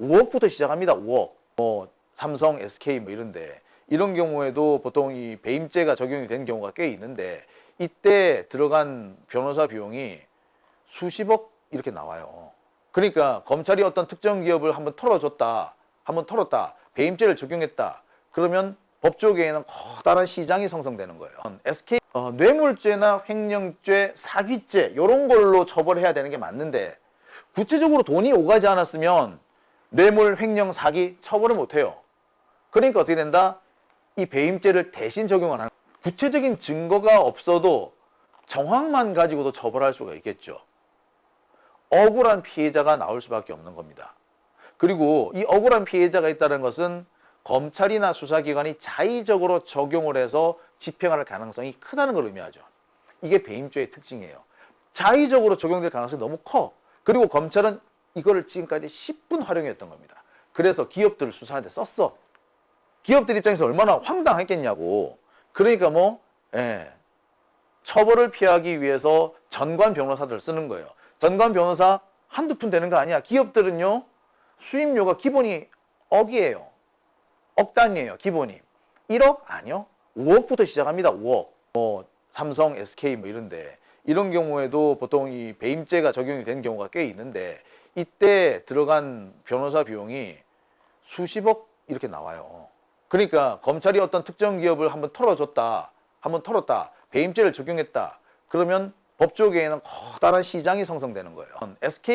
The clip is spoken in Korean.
5억부터 시작합니다. 5억. 뭐 삼성, SK 뭐 이런데 이런 경우에도 보통 이 배임죄가 적용이 되는 경우가 꽤 있는데 이때 들어간 변호사 비용이 수십억 이렇게 나와요. 그러니까 검찰이 어떤 특정 기업을 한번 털어줬다, 한번 털었다, 배임죄를 적용했다. 그러면 법조계에는 커다란 시장이 생성되는 거예요. SK 어, 뇌물죄나 횡령죄, 사기죄 이런 걸로 처벌해야 되는 게 맞는데 구체적으로 돈이 오가지 않았으면 뇌물, 횡령, 사기 처벌을 못 해요. 그러니까 어떻게 된다? 이 배임죄를 대신 적용을 하는 구체적인 증거가 없어도 정황만 가지고도 처벌할 수가 있겠죠. 억울한 피해자가 나올 수밖에 없는 겁니다. 그리고 이 억울한 피해자가 있다는 것은 검찰이나 수사기관이 자의적으로 적용을 해서 집행할 가능성이 크다는 걸 의미하죠. 이게 배임죄의 특징이에요. 자의적으로 적용될 가능성이 너무 커. 그리고 검찰은 이거를 지금까지 10분 활용했던 겁니다. 그래서 기업들을 수사하는데 썼어. 기업들 입장에서 얼마나 황당했겠냐고. 그러니까 뭐, 예, 처벌을 피하기 위해서 전관 변호사들 쓰는 거예요. 전관 변호사 한두 푼 되는 거 아니야. 기업들은요, 수임료가 기본이 억이에요. 억 단위예요, 기본이. 1억? 아니요. 5억부터 시작합니다, 5억. 뭐, 삼성, SK 뭐 이런데. 이런 경우에도 보통 이 배임죄가 적용이 되는 경우가 꽤 있는데, 이때 들어간 변호사 비용이 수십억 이렇게 나와요. 그러니까 검찰이 어떤 특정 기업을 한번 털어줬다, 한번 털었다, 배임죄를 적용했다. 그러면 법조계에는 커다란 시장이 생성되는 거예요. SK